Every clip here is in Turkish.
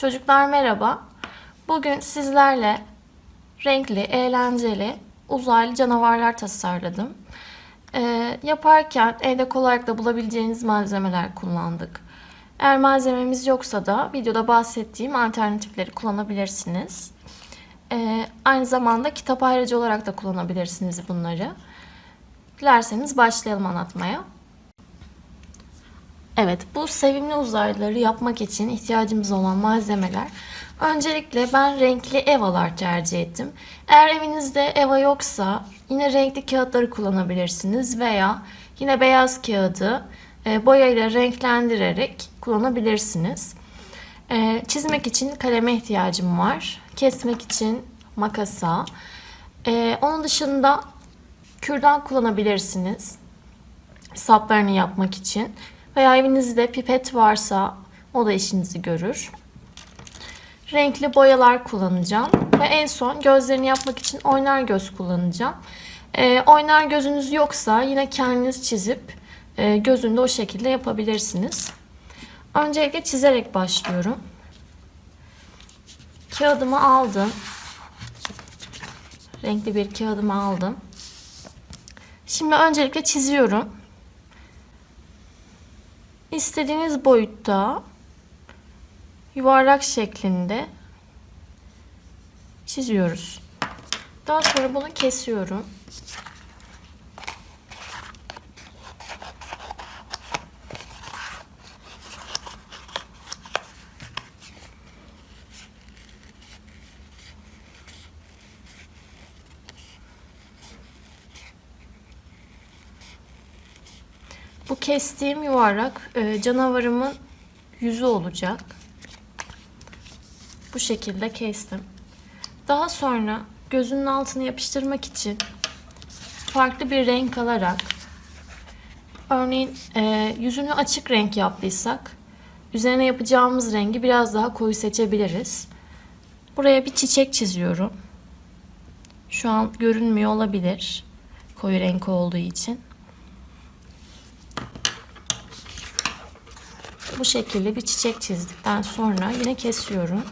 Çocuklar merhaba. Bugün sizlerle renkli, eğlenceli, uzaylı canavarlar tasarladım. Ee, yaparken evde kolaylıkla bulabileceğiniz malzemeler kullandık. Eğer malzememiz yoksa da videoda bahsettiğim alternatifleri kullanabilirsiniz. Ee, aynı zamanda kitap ayrıcı olarak da kullanabilirsiniz bunları. Dilerseniz başlayalım anlatmaya. Evet, bu sevimli uzaylıları yapmak için ihtiyacımız olan malzemeler. Öncelikle ben renkli evalar tercih ettim. Eğer evinizde eva yoksa yine renkli kağıtları kullanabilirsiniz veya yine beyaz kağıdı e, boyayla renklendirerek kullanabilirsiniz. E, çizmek için kaleme ihtiyacım var. Kesmek için makasa. E, onun dışında kürdan kullanabilirsiniz. Saplarını yapmak için. Veya evinizde pipet varsa o da işinizi görür. Renkli boyalar kullanacağım. Ve en son gözlerini yapmak için oynar göz kullanacağım. Ee, oynar gözünüz yoksa yine kendiniz çizip e, gözünü de o şekilde yapabilirsiniz. Öncelikle çizerek başlıyorum. Kağıdımı aldım. Renkli bir kağıdımı aldım. Şimdi öncelikle çiziyorum. İstediğiniz boyutta yuvarlak şeklinde çiziyoruz. Daha sonra bunu kesiyorum. Bu kestiğim yuvarlak e, canavarımın yüzü olacak. Bu şekilde kestim. Daha sonra gözünün altını yapıştırmak için farklı bir renk alarak örneğin e, yüzünü açık renk yaptıysak üzerine yapacağımız rengi biraz daha koyu seçebiliriz. Buraya bir çiçek çiziyorum. Şu an görünmüyor olabilir koyu renk olduğu için. Bu şekilde bir çiçek çizdikten sonra yine kesiyorum.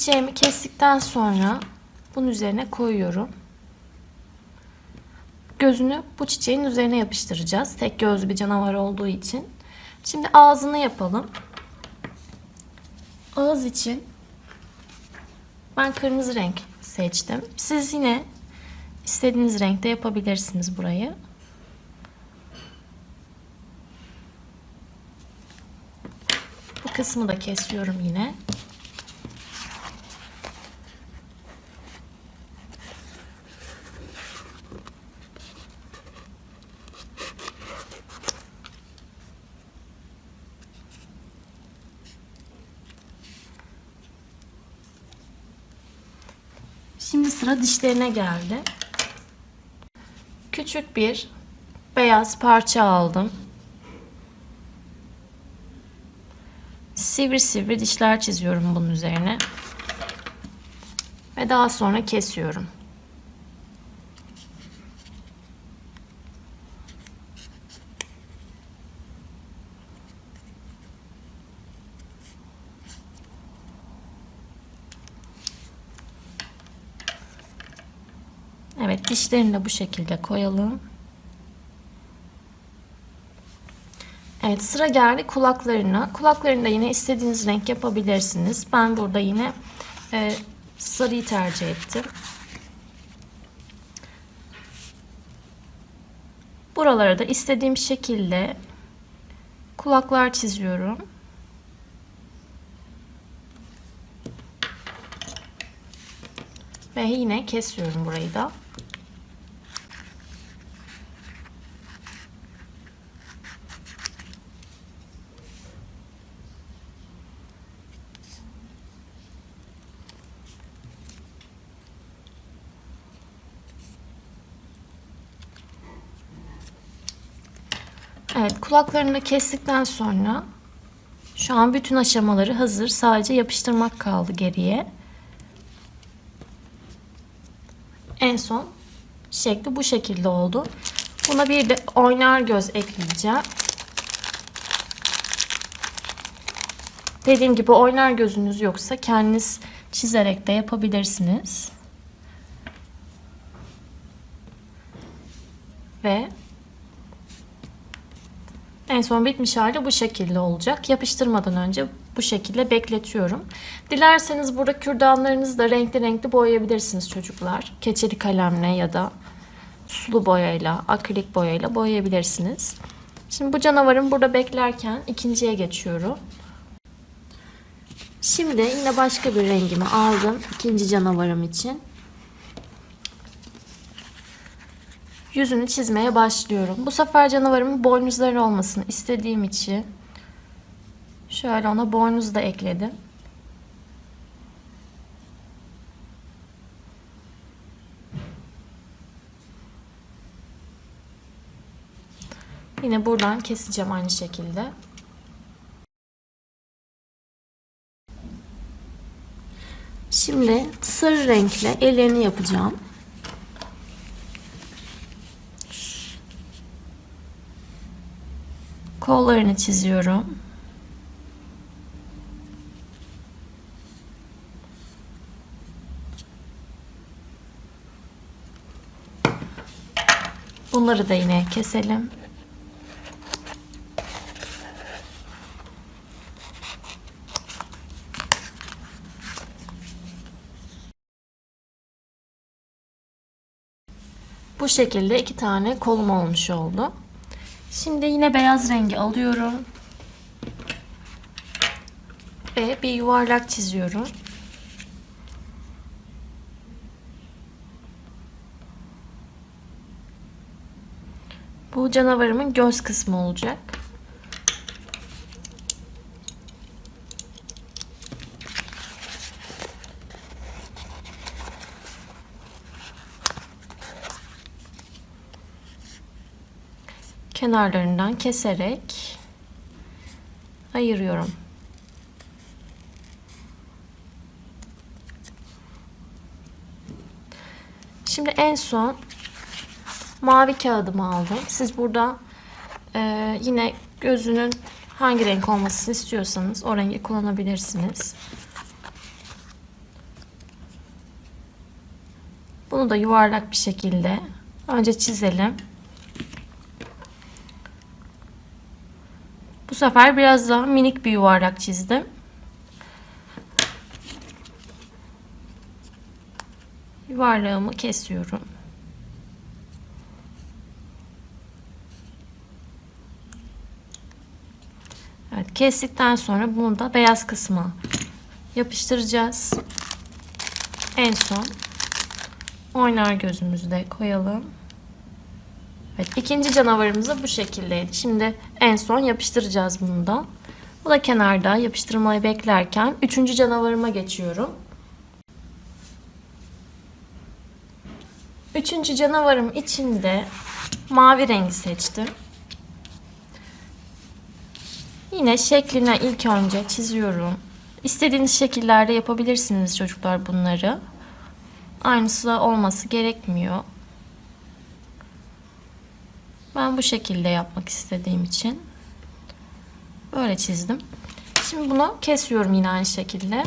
Çiçeğimi kestikten sonra bunun üzerine koyuyorum. Gözünü bu çiçeğin üzerine yapıştıracağız. Tek gözlü bir canavar olduğu için. Şimdi ağzını yapalım. Ağız için ben kırmızı renk seçtim. Siz yine istediğiniz renkte yapabilirsiniz burayı. Bu kısmı da kesiyorum yine. Şimdi sıra dişlerine geldi. Küçük bir beyaz parça aldım. Sivri sivri dişler çiziyorum bunun üzerine. Ve daha sonra kesiyorum. Evet dişlerini de bu şekilde koyalım. Evet sıra geldi kulaklarına. Kulaklarını da yine istediğiniz renk yapabilirsiniz. Ben burada yine e, sarıyı tercih ettim. Buralara da istediğim şekilde kulaklar çiziyorum. Ve yine kesiyorum burayı da. Evet kulaklarını da kestikten sonra şu an bütün aşamaları hazır. Sadece yapıştırmak kaldı geriye. En son şekli bu şekilde oldu. Buna bir de oynar göz ekleyeceğim. Dediğim gibi oynar gözünüz yoksa kendiniz çizerek de yapabilirsiniz. Ve en son bitmiş hali bu şekilde olacak. Yapıştırmadan önce bu şekilde bekletiyorum. Dilerseniz burada kürdanlarınızı da renkli renkli boyayabilirsiniz çocuklar. Keçeli kalemle ya da sulu boyayla, akrilik boyayla boyayabilirsiniz. Şimdi bu canavarım burada beklerken ikinciye geçiyorum. Şimdi yine başka bir rengimi aldım ikinci canavarım için. Yüzünü çizmeye başlıyorum. Bu sefer canavarımın boynuzları olmasını istediğim için şöyle ona boynuz da ekledim. Yine buradan keseceğim aynı şekilde. Şimdi sarı renkle ellerini yapacağım. Kollarını çiziyorum. Bunları da yine keselim. Bu şekilde iki tane kolum olmuş oldu. Şimdi yine beyaz rengi alıyorum. Ve bir yuvarlak çiziyorum. Bu canavarımın göz kısmı olacak. Kenarlarından keserek ayırıyorum. Şimdi en son mavi kağıdımı aldım. Siz burada e, yine gözünün hangi renk olmasını istiyorsanız o rengi kullanabilirsiniz. Bunu da yuvarlak bir şekilde önce çizelim. Sefer biraz daha minik bir yuvarlak çizdim. Yuvarlağımı kesiyorum. Evet, kestikten sonra bunu da beyaz kısma yapıştıracağız. En son oynar gözümüzü de koyalım. Evet, ikinci canavarımız da bu şekildeydi. Şimdi en son yapıştıracağız bunu da. Bu da kenarda yapıştırmayı beklerken üçüncü canavarıma geçiyorum. Üçüncü canavarım içinde mavi rengi seçtim. Yine şekline ilk önce çiziyorum. İstediğiniz şekillerde yapabilirsiniz çocuklar bunları. Aynısı olması gerekmiyor. Ben bu şekilde yapmak istediğim için böyle çizdim. Şimdi bunu kesiyorum yine aynı şekilde.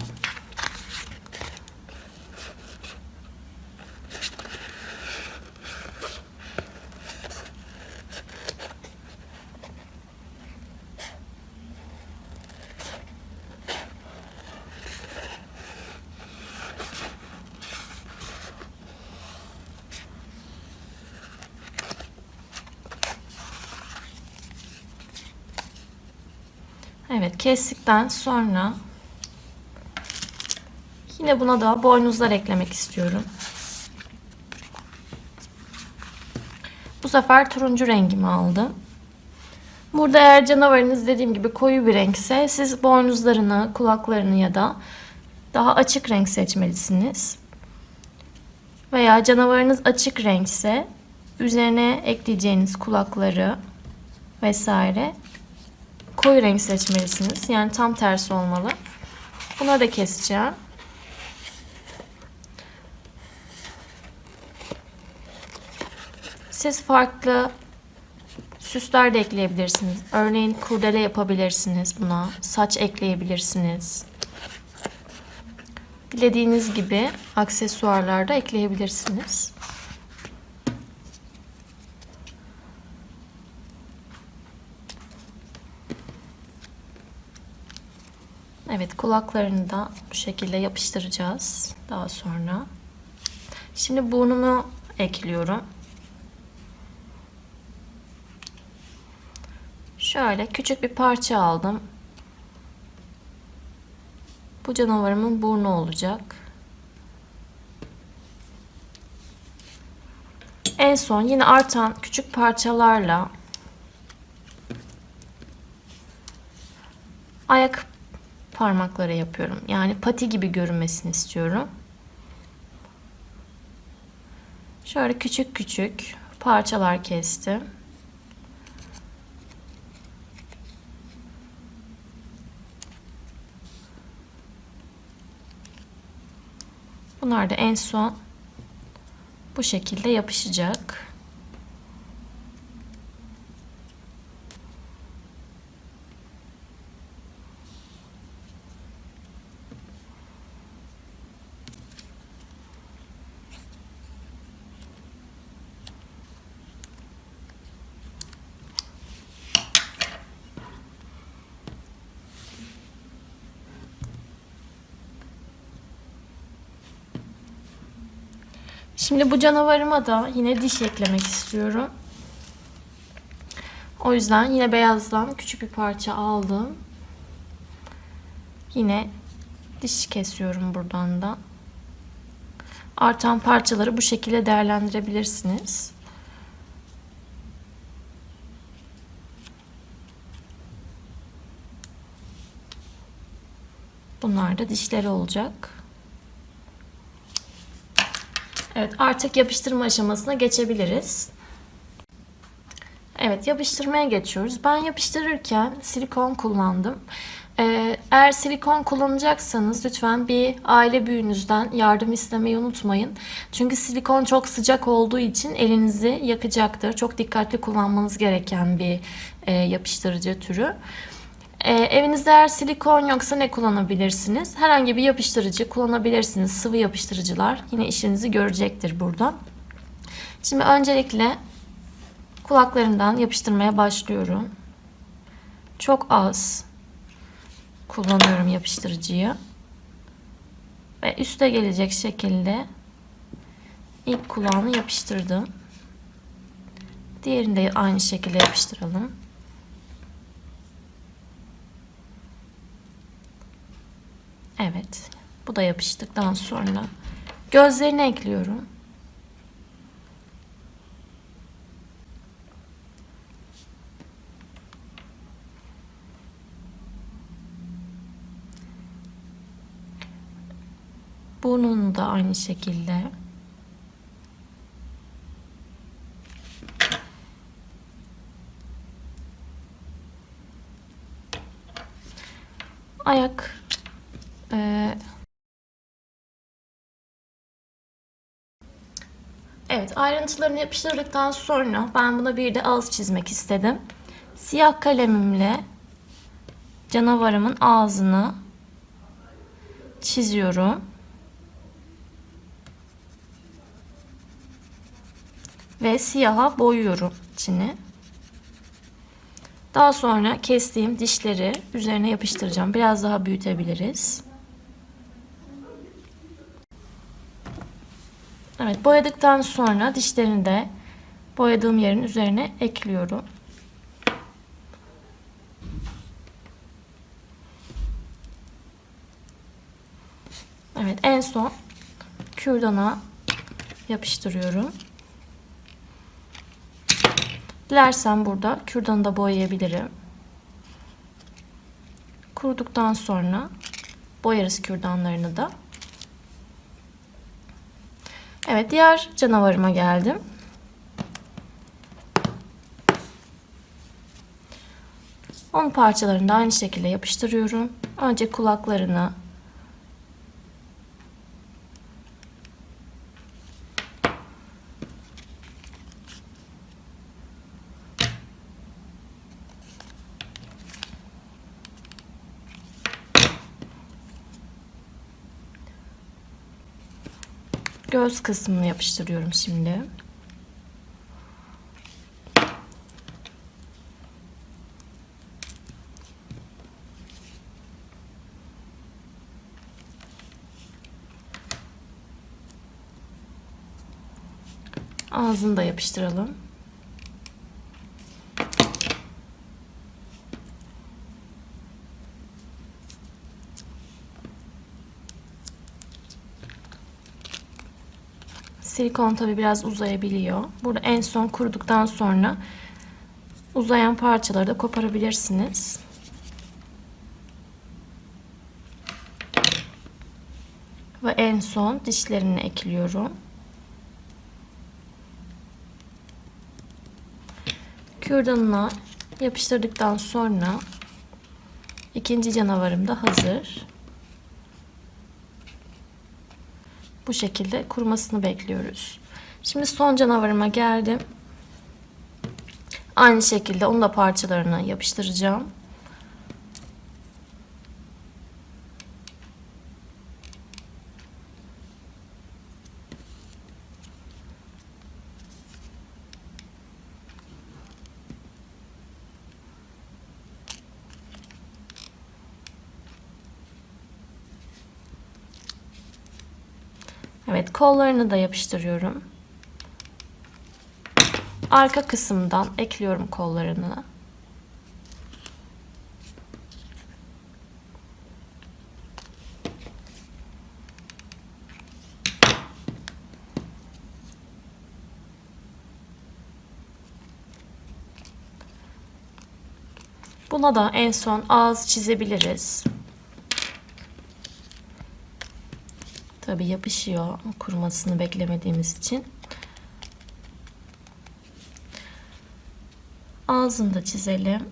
Evet kestikten sonra yine buna da boynuzlar eklemek istiyorum. Bu sefer turuncu rengimi aldım. Burada eğer canavarınız dediğim gibi koyu bir renkse siz boynuzlarını, kulaklarını ya da daha açık renk seçmelisiniz. Veya canavarınız açık renkse üzerine ekleyeceğiniz kulakları vesaire koyu renk seçmelisiniz. Yani tam tersi olmalı. Buna da keseceğim. Siz farklı süsler de ekleyebilirsiniz. Örneğin kurdele yapabilirsiniz buna. Saç ekleyebilirsiniz. Dilediğiniz gibi aksesuarlar da ekleyebilirsiniz. Evet kulaklarını da bu şekilde yapıştıracağız daha sonra. Şimdi burnumu ekliyorum. Şöyle küçük bir parça aldım. Bu canavarımın burnu olacak. En son yine artan küçük parçalarla ayak parmakları yapıyorum. Yani pati gibi görünmesini istiyorum. Şöyle küçük küçük parçalar kestim. Bunlar da en son bu şekilde yapışacak. Şimdi bu canavarıma da yine diş eklemek istiyorum. O yüzden yine beyazdan küçük bir parça aldım. Yine diş kesiyorum buradan da. Artan parçaları bu şekilde değerlendirebilirsiniz. Bunlar da dişleri olacak. Evet artık yapıştırma aşamasına geçebiliriz. Evet yapıştırmaya geçiyoruz. Ben yapıştırırken silikon kullandım. Ee, eğer silikon kullanacaksanız lütfen bir aile büyüğünüzden yardım istemeyi unutmayın. Çünkü silikon çok sıcak olduğu için elinizi yakacaktır. Çok dikkatli kullanmanız gereken bir e, yapıştırıcı türü. Ee, evinizde eğer silikon yoksa ne kullanabilirsiniz? Herhangi bir yapıştırıcı kullanabilirsiniz. Sıvı yapıştırıcılar yine işinizi görecektir burada. Şimdi öncelikle kulaklarından yapıştırmaya başlıyorum. Çok az kullanıyorum yapıştırıcıyı. Ve üste gelecek şekilde ilk kulağını yapıştırdım. Diğerini de aynı şekilde yapıştıralım. Evet. Bu da yapıştıktan sonra gözlerini ekliyorum. Burnunu da aynı şekilde. Ayak ee, ayrıntılarını yapıştırdıktan sonra ben buna bir de ağız çizmek istedim. Siyah kalemimle canavarımın ağzını çiziyorum. Ve siyaha boyuyorum içini. Daha sonra kestiğim dişleri üzerine yapıştıracağım. Biraz daha büyütebiliriz. Evet boyadıktan sonra dişlerini de boyadığım yerin üzerine ekliyorum. Evet en son kürdana yapıştırıyorum. Dilersen burada kürdanı da boyayabilirim. Kuruduktan sonra boyarız kürdanlarını da. Evet diğer canavarıma geldim. Onun parçalarını da aynı şekilde yapıştırıyorum. Önce kulaklarını, göz kısmını yapıştırıyorum şimdi. Ağzını da yapıştıralım. Silikon tabi biraz uzayabiliyor. Burada en son kuruduktan sonra uzayan parçaları da koparabilirsiniz. Ve en son dişlerini ekliyorum. Kürdanına yapıştırdıktan sonra ikinci canavarım da hazır. Bu şekilde kurumasını bekliyoruz. Şimdi son canavarıma geldim. Aynı şekilde onu da parçalarına yapıştıracağım. Evet kollarını da yapıştırıyorum. Arka kısımdan ekliyorum kollarını. Buna da en son ağız çizebiliriz. Tabi yapışıyor kurumasını beklemediğimiz için. Ağzını da çizelim.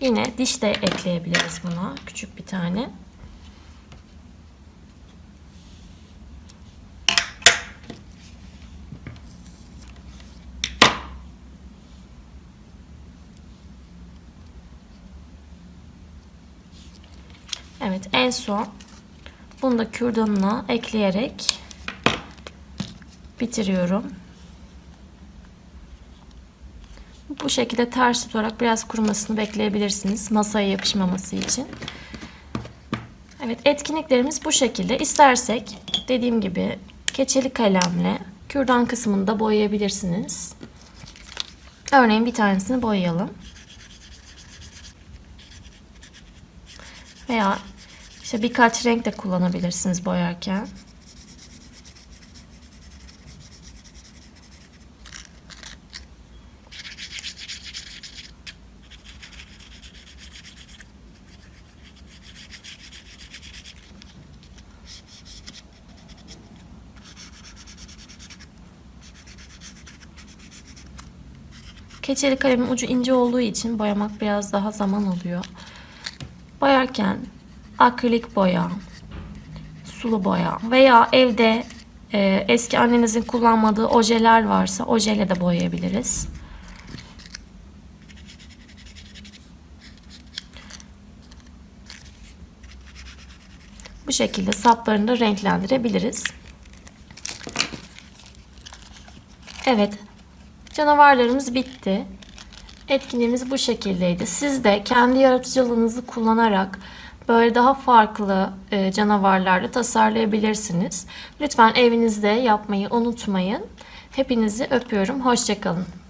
Yine diş de ekleyebiliriz buna. Küçük bir tane. Evet en son bunu da kürdanına ekleyerek bitiriyorum. Bu şekilde ters tutarak biraz kurumasını bekleyebilirsiniz. Masaya yapışmaması için. Evet etkinliklerimiz bu şekilde. İstersek dediğim gibi keçeli kalemle kürdan kısmını da boyayabilirsiniz. Örneğin bir tanesini boyayalım. Veya işte birkaç renk de kullanabilirsiniz boyarken. Keçeli kalemin ucu ince olduğu için boyamak biraz daha zaman alıyor. Boyarken akrilik boya, sulu boya veya evde e, eski annenizin kullanmadığı ojeler varsa ojeyle de boyayabiliriz. Bu şekilde saplarını da renklendirebiliriz. Evet, canavarlarımız bitti. Etkinliğimiz bu şekildeydi. Siz de kendi yaratıcılığınızı kullanarak böyle daha farklı e, canavarlarla tasarlayabilirsiniz. Lütfen evinizde yapmayı unutmayın. Hepinizi öpüyorum. Hoşçakalın.